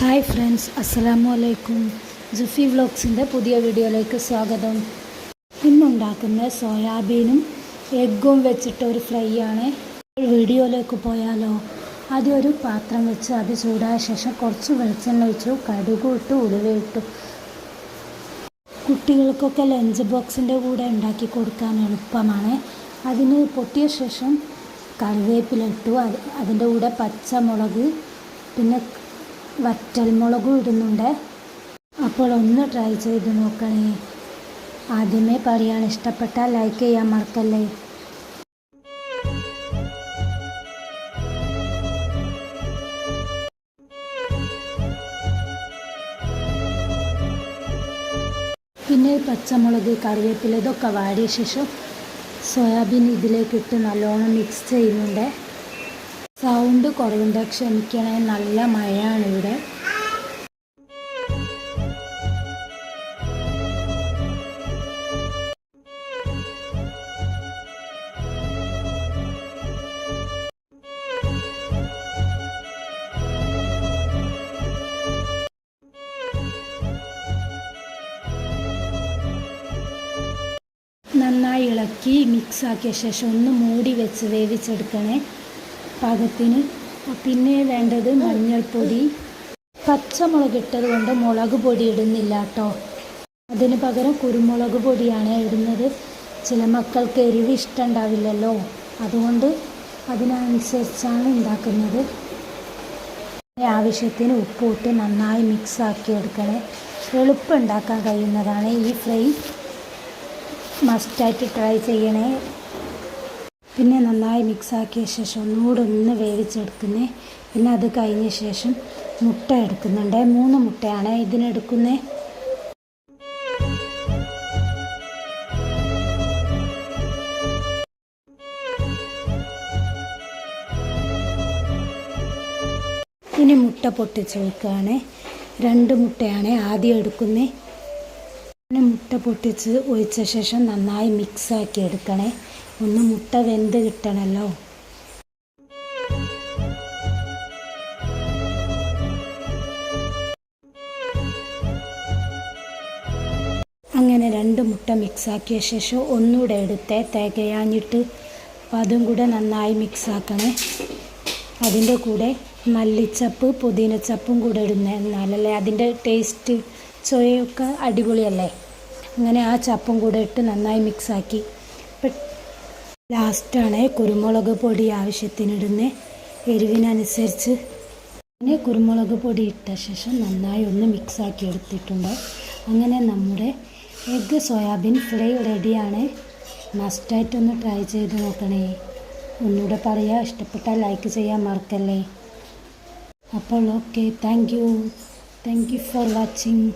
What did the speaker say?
Hi friends അസ്സലാമു അലൈക്കും. ജുഫി വ്ളോഗ്സിന്റെ പുതിയ വീഡിയോയിലേക്ക് സ്വാഗതം. ഇന്നുണ്ടാക്കുന്ന സോയാബീനും എഗ്ഗും വെച്ചിട്ട് ഒരു ഫ്രൈ ആണ് വീഡിയോയിലേക്ക് പോയാലോ? ആദ്യം ഒരു പാത്രം വെച്ച് അത് ചൂടായ ശേഷം കുറച്ച് വെളിച്ചെണ്ണ ഒഴിച്ചു കടുക് ഉലുവയിട്ടു കുട്ടികൾക്കൊക്കെ ലഞ്ച് ബോക്സിന്റെ കൂടെ ഉണ്ടാക്കി കൊടുക്കാൻ എളുപ്പമാണ്. അതിന് പൊട്ടിയ ശേഷം കറിവേപ്പിലിട്ടു അത് അതിന്റെ കൂടെ പച്ചമുളക് പിന്നെ വറ്റൽമുളകും ഇടുന്നുണ്ട്. അപ്പോൾ ഒന്ന് ട്രൈ ചെയ്ത് നോക്കണേ. ആദ്യമേ പറയാൻ ഇഷ്ടപ്പെട്ടാൽ ലൈക്ക് ചെയ്യാൻ മറക്കല്ലേ. പിന്നെ പച്ചമുളക് കറിവേപ്പില ഇതൊക്കെ വാടിയ ശേഷം സോയാബീൻ ഇതിലേക്ക് ഇട്ട് നല്ലോണം മിക്സ് ചെയ്യുന്നുണ്ട്. സൗണ്ട് കുറവുണ്ട് ക്ഷമിക്കണേ നല്ല മഴയാണ്. നന്നായി ഇളക്കി മിക്സ് ആക്കിയ ശേഷം ഒന്ന് മൂടി വെച്ച് വേവിച്ചെടുക്കണേ പാകത്തിന്. പിന്നെ വേണ്ടത് മഞ്ഞൾപ്പൊടി. പച്ചമുളക് ഇട്ടത് കൊണ്ട് മുളക് പൊടി ഇടുന്നില്ല കേട്ടോ അതിന് പകരം കുരുമുളക് പൊടിയാണ് ഇടുന്നത്. ചില മക്കൾക്ക് എരിവ് ഇഷ്ടമുണ്ടാവില്ലല്ലോ അതുകൊണ്ട് അതിനനുസരിച്ചാണ് ഉണ്ടാക്കുന്നത്. ആവശ്യത്തിന് ഉപ്പ് ഇട്ട് നന്നായി മിക്സ് ആക്കി എടുക്കണേ. എളുപ്പം ഉണ്ടാക്കാൻ കഴിയുന്നതാണ് ഈ ഫ്രൈ. മസ്റ്റായിട്ട് ട്രൈ ചെയ്യണേ. പിന്നെ നന്നായി മിക്സാക്കിയ ശേഷം ഒന്നുകൂടെ ഒന്ന് വേവിച്ചെടുക്കുന്നേ. പിന്നെ അത് കഴിഞ്ഞ ശേഷം മുട്ട എടുക്കുന്നുണ്ട്. മൂന്ന് മുട്ടയാണ് ഇതിനെടുക്കുന്നത് ഇനി മുട്ട പൊട്ടിച്ച് വെക്കുകയാണ് രണ്ട് മുട്ടയാണ് ആദ്യം എടുക്കുന്നത് മുട്ട പൊട്ടിച്ച് ഒഴിച്ച ശേഷം നന്നായി മിക്സ് ആക്കി എടുക്കണേ. ഒന്ന് മുട്ട വെന്ത് കിട്ടണമല്ലോ അങ്ങനെ രണ്ട് മുട്ട മിക്സ് ആക്കിയ ശേഷം ഒന്നുകൂടെ എടുത്ത് തികയാഞ്ഞിട്ട് അപ്പം അതും കൂടെ നന്നായി മിക്സ് ആക്കണേ. അതിന്റെ കൂടെ മല്ലിച്ചപ്പ് പുതിനച്ചപ്പും കൂടെ ഇടുന്നേ. എന്നാലല്ലേ അതിന്റെ ടേസ്റ്റ് ചൊയൊക്കെ അടിപൊളിയല്ലേ? അങ്ങനെ ആ ചപ്പും കൂടെ ഇട്ട് നന്നായി മിക്സാക്കി. ലാസ്റ്റാണ് കുരുമുളക് പൊടി ആവശ്യത്തിനിടുന്നത് എരിവിനനുസരിച്ച്. അങ്ങനെ കുരുമുളക് പൊടി ഇട്ട ശേഷം നന്നായി ഒന്ന് മിക്സാക്കി എടുത്തിട്ടുണ്ട്. അങ്ങനെ നമ്മുടെ എഗ്ഗ് സോയാബീൻ ഫ്രൈ റെഡിയാണ്. മസ്റ്റായിട്ടൊന്ന് ട്രൈ ചെയ്ത് നോക്കണേ. ഒന്നുകൂടെ പറയുക ഇഷ്ടപ്പെട്ടാൽ ലൈക്ക് ചെയ്യാൻ മറക്കല്ലേ. അപ്പോൾ okay thank you. Thank you for watching.